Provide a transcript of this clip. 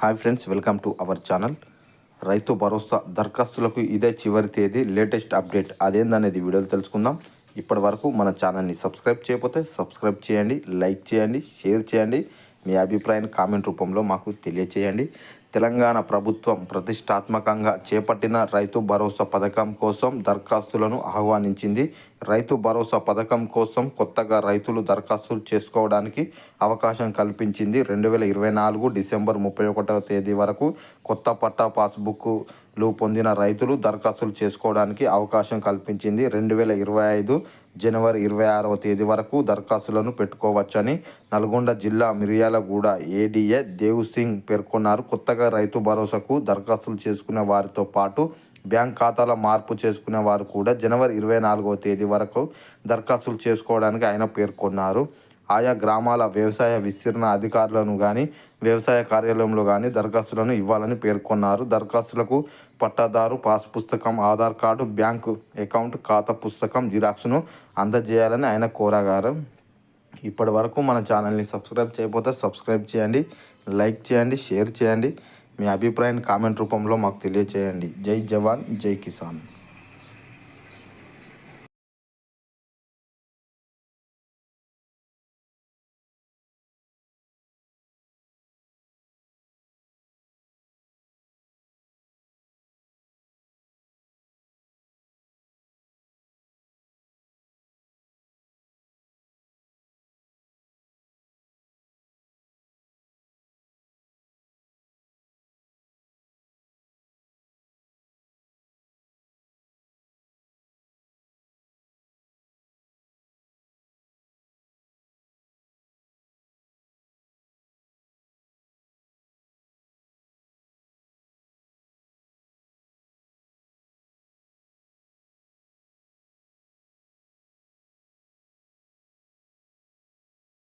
Hi friends welcome to our channel. Rythu Bharosa దరఖాస్తులకు ఇదే చివరి తేదీ లేటెస్ట్ అప్డేట్ అదేందనేది వీడియోలు తెలుసుకుందాం. ఇప్పటి వరకు మన ఛానల్ని సబ్స్క్రైబ్ చేయకపోతే సబ్స్క్రైబ్ చేయండి లైక్ చేయండి షేర్ చేయండి. మీ అభిప్రాయాన్ని కామెంట్ రూపంలో మాకు తెలియచేయండి. తెలంగాణ ప్రభుత్వం ప్రతిష్టాత్మకంగా చేపట్టిన రైతు భరోసా పథకం కోసం దరఖాస్తులను ఆహ్వానించింది. రైతు భరోసా పథకం కోసం కొత్తగా రైతులు దరఖాస్తులు చేసుకోవడానికి అవకాశం కల్పించింది. రెండు వేల ఇరవై నాలుగు డిసెంబర్ ముప్పై ఒకటవ తేదీ వరకు కొత్త పట్టా పాస్బుక్లు పొందిన రైతులు దరఖాస్తులు చేసుకోవడానికి అవకాశం కల్పించింది. రెండు వేల ఇరవై ఐదు జనవరి ఇరవై ఆరవ తేదీ వరకు దరఖాస్తులను పెట్టుకోవచ్చని నల్గొండ జిల్లా మిర్యాలగూడ ఏడీఏ దేవ్ సింగ్ పేర్కొన్నారు. కొత్తగా రైతు భరోసాకు దరఖాస్తులు చేసుకునే వారితో పాటు బ్యాంక్ ఖాతాల మార్పు చేసుకునే వారు కూడా జనవరి ఇరవై నాలుగవ తేదీ వరకు దరఖాస్తులు చేసుకోవడానికి ఆయన పేర్కొన్నారు. ఆయా గ్రామాల వ్యవసాయ విస్తీర్ణ అధికారులను కానీ వ్యవసాయ కార్యాలయంలో కానీ దరఖాస్తులను ఇవ్వాలని పేర్కొన్నారు. దరఖాస్తులకు పట్టాదారు పాస్ పుస్తకం ఆధార్ కార్డు బ్యాంకు అకౌంట్ ఖాతా పుస్తకం జిరాక్స్ను అందజేయాలని ఆయన కోరగారు ఇప్పటి వరకు మన ఛానల్ని సబ్స్క్రైబ్ చేయకపోతే సబ్స్క్రైబ్ చేయండి లైక్ చేయండి షేర్ చేయండి. మీ అభిప్రాయాన్ని కామెంట్ రూపంలో మాకు తెలియచేయండి. జై జవాన్ జై కిసాన్.